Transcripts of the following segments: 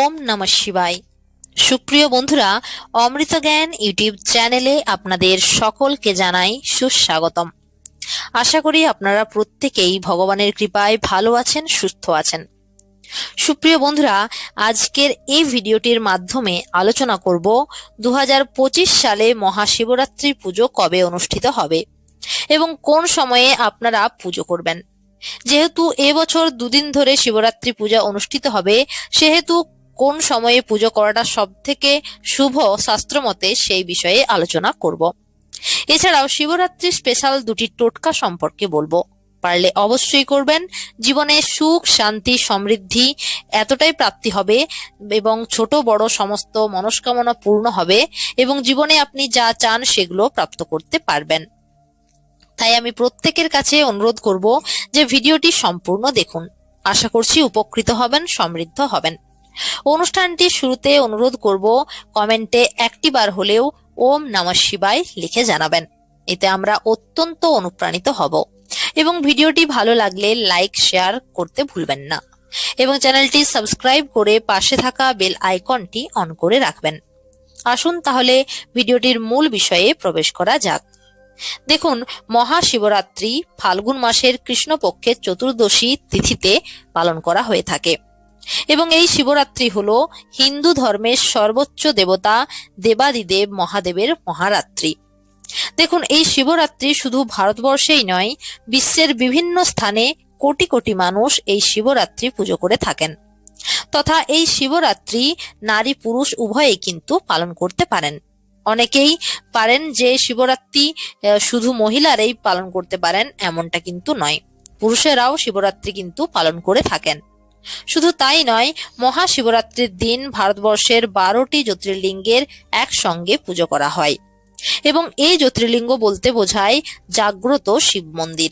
ওম নমঃ শিবায়। সুপ্রিয় বন্ধুরা, অমৃত জ্ঞান ইউটিউব চ্যানেলে আপনাদের সকলকে জানাই সুস্বাগতম। আশা করি আপনারা প্রত্যেকেই ভগবানের কৃপায় ভালো আছেন, সুস্থ আছেন। সুপ্রিয় বন্ধুরা, আজকের এই ভিডিওটির মাধ্যমে আলোচনা করব দু হাজার পঁচিশ সালে মহাশিবরাত্রি পুজো কবে অনুষ্ঠিত হবে এবং কোন সময়ে আপনারা পুজো করবেন। যেহেতু এবছর দুদিন ধরে শিবরাত্রি পূজা অনুষ্ঠিত হবে, সেহেতু কোন সময়ে পুজো করাটা সব থেকে শুভ শাস্ত্রমতে সেই বিষয়ে আলোচনা করব। এছাড়াও শিবরাত্রি স্পেশাল দুটি টোটকা সম্পর্কে বলব। পারলে অবশ্যই করবেন। জীবনে সুখ, শান্তি, সমৃদ্ধি এতটাই প্রাপ্তি হবে এবং ছোট, বড় সমস্ত মনস্কামনা পূর্ণ হবে এবং জীবনে আপনি যা চান সেগুলো প্রাপ্ত করতে পারবেন। তাই আমি প্রত্যেকের কাছে অনুরোধ করব যে ভিডিওটি সম্পূর্ণ দেখুন। আশা করছি উপকৃত হবেন, সমৃদ্ধ হবেন। অনুষ্ঠানটি শুরুতে অনুরোধ করব, কমেন্টে একটি বার হলেও ওম নমঃ শিবায় লিখে জানাবেন। এতে আমরা অত্যন্ত অনুপ্রাণিত হব। এবং ভিডিওটি ভালো লাগলে লাইক, শেয়ার করতে ভুলবেন না। এবং চ্যানেলটি সাবস্ক্রাইব করে পাশে থাকা বেল আইকনটি অন করে রাখবেন। আসুন তাহলে ভিডিওটির মূল বিষয়ে প্রবেশ করা যাক। দেখুন, মহাশিবরাত্রি, ফাল্গুন মাসের কৃষ্ণপক্ষের চতুর্দশী তিথিতে পালন করা হয়ে থাকে। এবং এই শিবরাত্রি হল হিন্দু ধর্মের সর্বোচ্চ দেবতা দেবাদিদেব মহাদেবের মহারাত্রি। দেখুন, এই শিবরাত্রি শুধু ভারতবর্ষেই নয়, বিশ্বের বিভিন্ন স্থানে কোটি কোটি মানুষ এই শিবরাত্রি পুজো করে থাকেন। তথা এই শিবরাত্রি নারী পুরুষ উভয়েই কিন্তু পালন করতে পারেন। অনেকেই পারেন যে শিবরাত্রি শুধু মহিলারাই পালন করতে পারেন, এমনটা কিন্তু নয়। পুরুষেরাও শিবরাত্রি কিন্তু পালন করে থাকেন। শুধু তাই নয়, মহাশিবরাত্রির দিন ভারতবর্ষের বারোটি জ্যোতির্লিঙ্গের একসঙ্গে পুজো করা হয়। এবং এই জ্যোতির্লিঙ্গ বলতে বোঝায় জাগ্রত শিব মন্দির।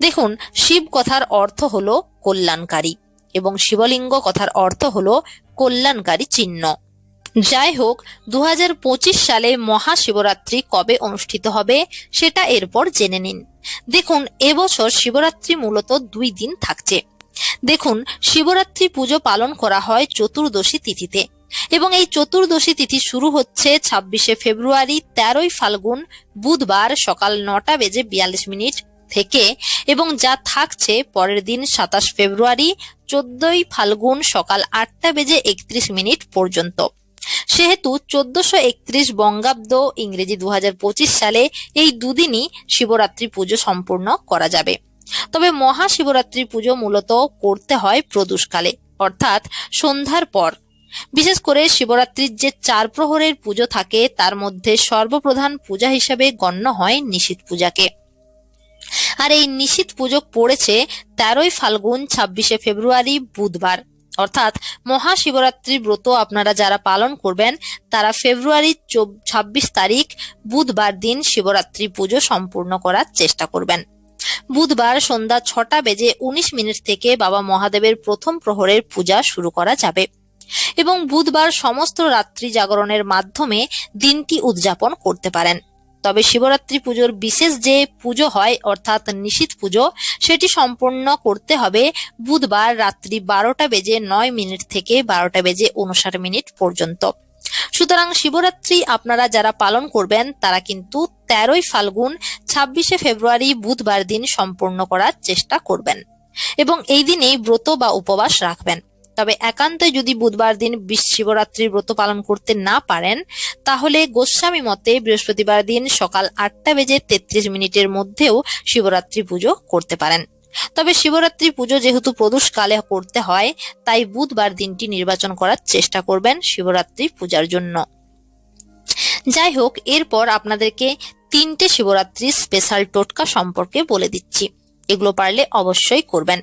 দেখুন, শিব কথার অর্থ হল কল্যাণকারী এবং শিবলিঙ্গ কথার অর্থ হল কল্যাণকারী চিহ্ন। যাই হোক দু হাজার পঁচিশ সালে মহাশিবরাত্রি কবে অনুষ্ঠিত হবে সেটা এরপর জেনে নিন। দেখুন এবছর শিবরাত্রি মূলত দুই দিন থাকছে। দেখুন, শিবরাত্রি পুজো পালন করা হয় চতুর্দশী তিথিতে এবং এই চতুর্দশী তিথি শুরু হচ্ছে ছাব্বিশে ফেব্রুয়ারি, তেরোই ফাল্গুন, বুধবার সকাল নটা বেজে বিয়াল্লিশ মিনিট থেকে এবং যা থাকছে পরের দিন সাতাশ ফেব্রুয়ারি, চোদ্দই ফাল্গুন সকাল আটটা বেজে একত্রিশ মিনিট পর্যন্ত। সেহেতু চোদ্দশো একত্রিশ বঙ্গাব্দ ইংরেজি দু হাজার পঁচিশ সালে এই দুদিনই শিবরাত্রি পুজো সম্পূর্ণ করা যাবে। তবে মহাশিবরাত্রি পুজো মূলত করতে হয় প্রদোষকালে, অর্থাৎ সন্ধ্যার পর। বিশেষ করে শিবরাত্রির যে চার প্রহরের পুজো থাকে, তার মধ্যে সর্বপ্রধান পূজা হিসেবে গণ্য হয় নিশীত পূজাকে। আর এই নিশীত পুজো পড়েছে তেরোই ফাল্গুন, ছাব্বিশে ফেব্রুয়ারি, বুধবার। অর্থাৎ মহাশিবরাত্রির ব্রত আপনারা যারা পালন করবেন, তারা ফেব্রুয়ারি ছাব্বিশ তারিখ, বুধবার দিন শিবরাত্রি পুজো সম্পূর্ণ করার চেষ্টা করবেন। বুধবার সন্ধ্যা ছটা বেজে উনিশ মিনিট থেকে বাবা মহাদেবের প্রথম প্রহরের পূজা শুরু করা যাবে এবং বুধবার সমস্ত রাত্রি জাগরণের মাধ্যমে দিনটি উদযাপন করতে পারেন। তবে শিবরাত্রি পুজোর বিশেষ যে পুজো হয়, অর্থাৎ নিশীত পুজো, সেটি সম্পন্ন করতে হবে বুধবার রাত্রি বারোটা বেজে নয় মিনিট থেকে বারোটা বেজে উনষাট মিনিট পর্যন্ত। সুতরাং শিবরাত্রি আপনারা যারা পালন করবেন, তারা কিন্তু তেরোই ফাল্গুন, ছাব্বিশে ফেব্রুয়ারি বুধবার দিন সম্পূর্ণ করার চেষ্টা করবেন এবং এই দিনেই ব্রত বা উপবাস রাখবেন। তবে একান্তই যদি বুধবার দিন শিবরাত্রির ব্রত পালন করতে না পারেন, তাহলে গোস্বামী মতে বৃহস্পতিবার দিন সকাল আটটা বেজে তেত্রিশ মিনিটের মধ্যেও শিবরাত্রি পুজো করতে পারেন। তবে শিবরাত্রি পুজো যেহেতু প্রদোষকালে করতে হয়, তাই বুধবার দিনটি নির্বাচন করার চেষ্টা করবেন শিবরাত্রি পূজার জন্য। যাই হোক, এরপর আপনাদেরকে তিনটে শিবরাত্রি স্পেশাল টোটকা সম্পর্কে বলে দিচ্ছি। এগুলো পারলে অবশ্যই করবেন।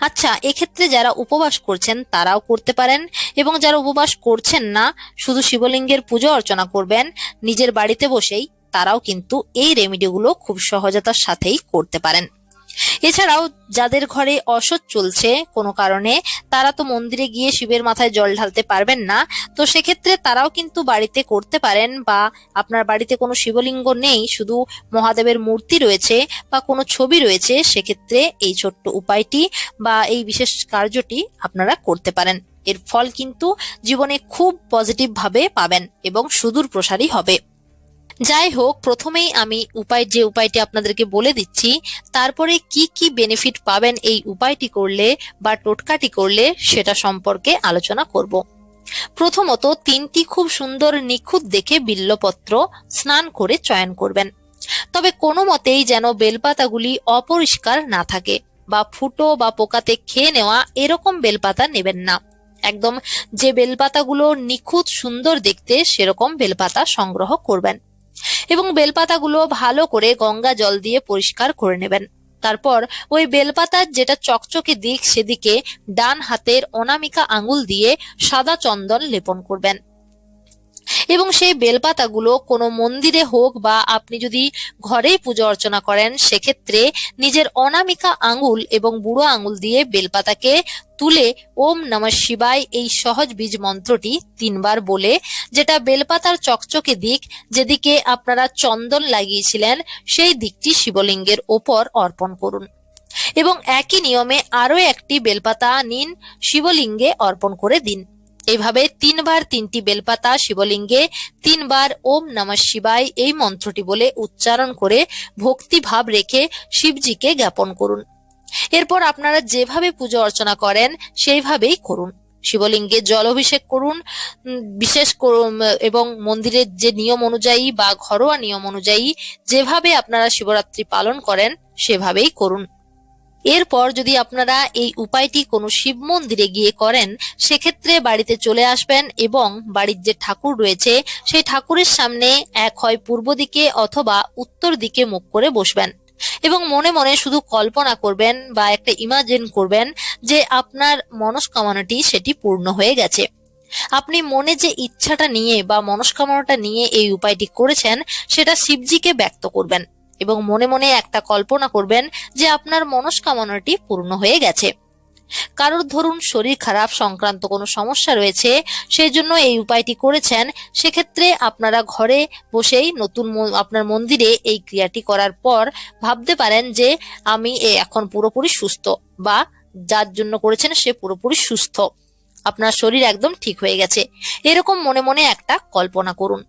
আচ্ছা এক্ষেত্রে যারা উপবাস করছেন তারাও করতে পারেন এবং যারা উপবাস করছেন না, শুধু শিবলিঙ্গের পুজো অর্চনা করবেন, নিজের বাড়িতে বসেই তারাও কিন্তু এই রেমিডিগুলো খুব সহজতার সাথেই করতে পারেন। এছাড়াও যাদের ঘরে অসৎ চলছে কোনো কারণে, তারা তো মন্দিরে গিয়ে শিবের মাথায় জল ঢালতে পারবেন না। তো সেক্ষেত্রে তারাও কিন্তু বাড়িতে করতে পারেন বা আপনার বাড়িতে কোনো শিবলিঙ্গ নেই, শুধু মহাদেবের মূর্তি রয়েছে বা কোনো ছবি রয়েছে, সেক্ষেত্রে এই ছোট্ট উপায়টি বা এই বিশেষ কার্যটি আপনারা করতে পারেন। এর ফল কিন্তু জীবনে খুব পজিটিভ ভাবে পাবেন এবং সুদূর প্রসারী হবে। যাই হোক প্রথমেই আমি উপায়, যে উপায়টি আপনাদেরকে বলে দিচ্ছি, তারপরে কি কি বেনিফিট পাবেন এই উপায়টি করলে বা টোটকাটি করলে সেটা সম্পর্কে আলোচনা করব। প্রথমত, তিনটি খুব সুন্দর নিখুঁত দেখে বিল্লপত্র স্নান করে চয়ন করবেন। তবে কোনো মতেই যেন বেলপাতাগুলি অপরিষ্কার না থাকে বা ফুটো বা পোকাতে খেয়ে নেওয়া এরকম বেলপাতা নেবেন না। একদম যে বেলপাতাগুলো নিখুঁত সুন্দর দেখতে সেরকম বেলপাতা সংগ্রহ করবেন। এবং বেলপাতাগুলো ভালো করে গঙ্গা জল দিয়ে পরিষ্কার করে নেবেন। তারপর ওই বেলপাতার যেটা চকচকে দিক সেদিকে ডান হাতের অনামিকা আঙুল দিয়ে সাদা চন্দন লেপন করবেন। এবং সেই বেলপাতাগুলো কোনো মন্দিরে হোক বা আপনি যদি ঘরেই পুজো অর্চনা করেন, সেক্ষেত্রে নিজের অনামিকা আঙুল এবং বুড়ো আঙুল দিয়ে বেলপাতাকে তুলে ওম নমঃ শিবায় এই সহজ বীজ মন্ত্রটি তিনবার বলে, যেটা বেলপাতার চকচকে দিক যেদিকে আপনারা চন্দন লাগিয়েছিলেন, সেই দিকটি শিবলিঙ্গের ওপর অর্পণ করুন। এবং একই নিয়মে আরও একটি বেলপাতা নিন, শিবলিঙ্গে অর্পণ করে দিন। এইভাবে তিনবার তিনটি বেলপাতা শিবলিঙ্গে, তিনবার ওম নমঃ শিবায় এই মন্ত্রটি বলে উচ্চারণ করে ভক্তি ভাব রেখে শিবজিকে জ্ঞাপন করুন। এরপর আপনারা যেভাবে পুজো অর্চনা করেন, সেইভাবেই করুন। শিবলিঙ্গে জল অভিষেক করুন বিশেষ এবং মন্দিরের যে নিয়ম অনুযায়ী বা ঘরোয়া নিয়ম অনুযায়ী যেভাবে আপনারা শিবরাত্রি পালন করেন, সেভাবেই করুন। এরপর যদি আপনারা এই উপায়টি কোনো শিব মন্দিরে গিয়ে করেন, সেক্ষেত্রে বাড়িতে চলে আসবেন এবং বাড়ির যে ঠাকুর রয়েছে, সেই ঠাকুরের সামনে এক হয় পূর্ব দিকে অথবা উত্তর দিকে মুখ করে বসবেন। এবং মনে মনে শুধু কল্পনা করবেন বা একটা ইমাজিন করবেন যে আপনার মনস্কামনাটি সেটি পূর্ণ হয়ে গেছে। আপনি মনে যে ইচ্ছাটা নিয়ে বা মনস্কামনাটা নিয়ে এই উপায়টি করেছেন, সেটা শিবজিকে ব্যক্ত করবেন। এবং মনে মনে একটা কল্পনা করবেন যে আপনার মনস্কামনাটি পূর্ণ হয়ে গেছে। কারোর ধরুন শরীর খারাপ, সংক্রান্ত কোনো সমস্যা রয়েছে সেই জন্য এই উপায়টি করেছেন, সেক্ষেত্রে আপনারা ঘরে বসেই নতুন আপনার মন্দিরে এই ক্রিয়াটি করার পর ভাবতে পারেন যে আমি এখন পুরোপুরি সুস্থ বা যার জন্য করেছেন সে পুরোপুরি সুস্থ। আপনার শরীর একদম ঠিক হয়ে গেছে। এরকম মনে মনে একটা কল্পনা করুন।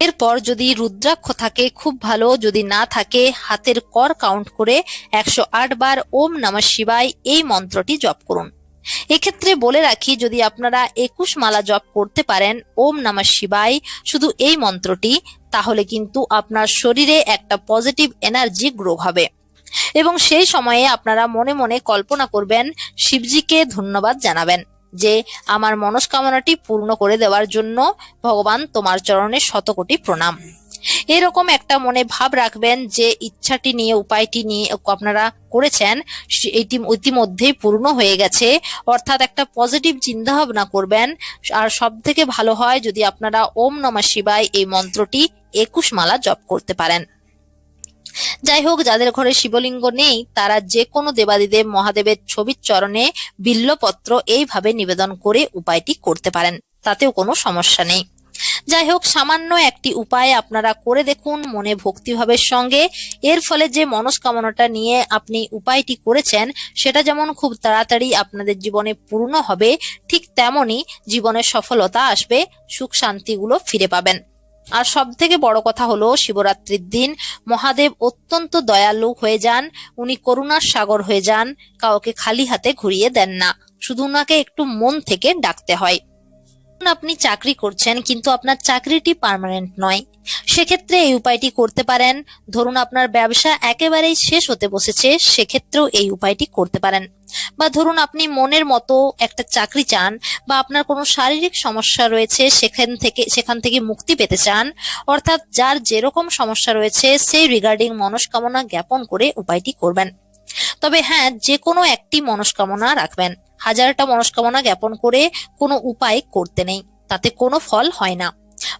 এরপর যদি রুদ্রাক্ষ থাকে, খুব ভালো। যদি না থাকে, হাতের কর কাউন্ট করে একশো আট বার ওম নমঃ শিবায় এই মন্ত্রটি জপ করুন। এক্ষেত্রে বলে রাখি, যদি আপনারা একুশ মালা জপ করতে পারেন ওম নমঃ শিবায় শুধু এই মন্ত্রটি, তাহলে কিন্তু আপনার শরীরে একটা পজিটিভ এনার্জি গ্রো হবে। এবং সেই সময়ে আপনারা মনে মনে কল্পনা করবেন, শিবজিকে ধন্যবাদ জানাবেন। যে আমার মনস্কামনাটি পূর্ণ করে দেওয়ার জন্য ভগবান তোমার চরণে শতকোটি প্রণাম। এরকম একটা মনে ভাব রাখবেন যে ইচ্ছাটি নিয়ে, উপায়টি নিয়ে আপনারা করেছেন এটি ইতিমধ্যেই পূর্ণ হয়ে গেছে। অর্থাৎ একটা পজিটিভ চিন্তা ভাবনা করবেন। আর সব থেকে ভালো হয় যদি আপনারা ওম নমঃ শিবায় এই মন্ত্রটি একুশ মালা জপ করতে পারেন। যাই হোক, যাদের ঘরে শিবলিঙ্গ নেই, তারা যে কোনো দেবাদিদেব মহাদেবের ছবির চরণে বিল্লপত্র এইভাবে নিবেদন করে উপায়টি করতে পারেন, তাতেও কোনো সমস্যা নেই। যাই হোক, সামান্য একটি উপায় আপনারা করে দেখুন, মনে ভক্তিভাবের সঙ্গে। এর ফলে যে মনস্কামনাটা নিয়ে আপনি উপায়টি করেছেন, সেটা যেমন খুব তাড়াতাড়ি আপনাদের জীবনে পূর্ণ হবে, ঠিক তেমনই জীবনে সফলতা আসবে, সুখ শান্তিগুলো ফিরে পাবেন। আর সব থেকে বড় কথা হলো শিবরাত্রির দিন। মহাদেব অত্যন্ত দয়ালু হয়ে যান, উনি করুণার সাগর হয়ে যান, কাউকে খালি হাতে ঘুরিয়ে দেন না। শুধু ওনাকে একটু মন থেকে ডাকতে হয়। আপনি চাকরি করছেন, কিন্তু আপনার চাকরিটি পার্মানেন্ট নয়। সেক্ষেত্রে এই উপায়টি করতে পারেন। ধরুন আপনার ব্যবসা একেবারেই শেষ হতে বসেছে, সেক্ষেত্রেও এই উপায়টি করতে পারেন। বা ধরুন আপনি মনের মতো একটা চাকরি চান বা আপনার কোনো শারীরিক সমস্যা রয়েছে, সেখান থেকে সেখান থেকে মুক্তি পেতে চান, অর্থাৎ যার যেরকম সমস্যা রয়েছে সেই রিগার্ডিং মনস্কামনা জ্ঞাপন করে উপায়টি করবেন। তবে হ্যাঁ যে কোনো একটি মনস্কামনা রাখবেন। হাজারটা মনস্কামনা জ্ঞাপন করে কোনো উপায় করতে নেই, তাতে কোনো ফল হয় না।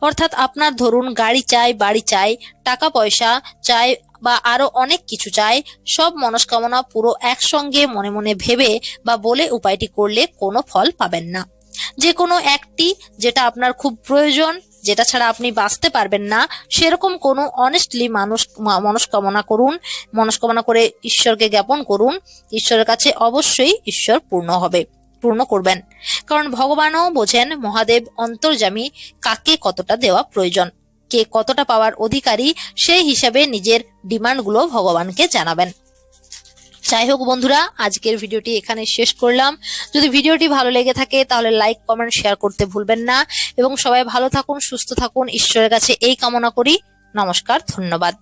অর্থাৎ আপনার ধরুন গাড়ি চাই, বাড়ি চাই, টাকা পয়সা চাই বা আরও অনেক কিছু চাই সব মনস্কামনা পুরো একসঙ্গে মনে মনে ভেবে বা বলে উপায়টি করলে কোনো ফল পাবেন না। যে কোনো একটি যেটা আপনার খুব প্রয়োজন, যেটা ছাড়া আপনি বাঁচতে পারবেন না, সেরকম কোনো অনেস্টলি মানুষ মনস্কামনা করুন, মনস্কামনা করে ঈশ্বরকে জ্ঞাপন করুন, ঈশ্বরের কাছে অবশ্যই ঈশ্বর পূর্ণ হবে, পূর্ণ করবেন। কারণ ভগবানও বোঝেন মহাদেব অন্তর্জামী কাকে কতটা দেওয়া প্রয়োজন। কে কতটা পাওয়ার অধিকারী, সেই হিসাবে নিজের ডিমান্ডগুলো ভগবানকে জানাবেন। যাই হোক বন্ধুরা, আজকের ভিডিওটি এখানে শেষ করলাম। যদি ভিডিওটি ভালো লেগে থাকে, তাহলে লাইক, কমেন্ট, শেয়ার করতে ভুলবেন না। এবং সবাই ভালো থাকুন, সুস্থ থাকুন। ঈশ্বরের কাছে এই কামনা করি। নমস্কার, ধন্যবাদ।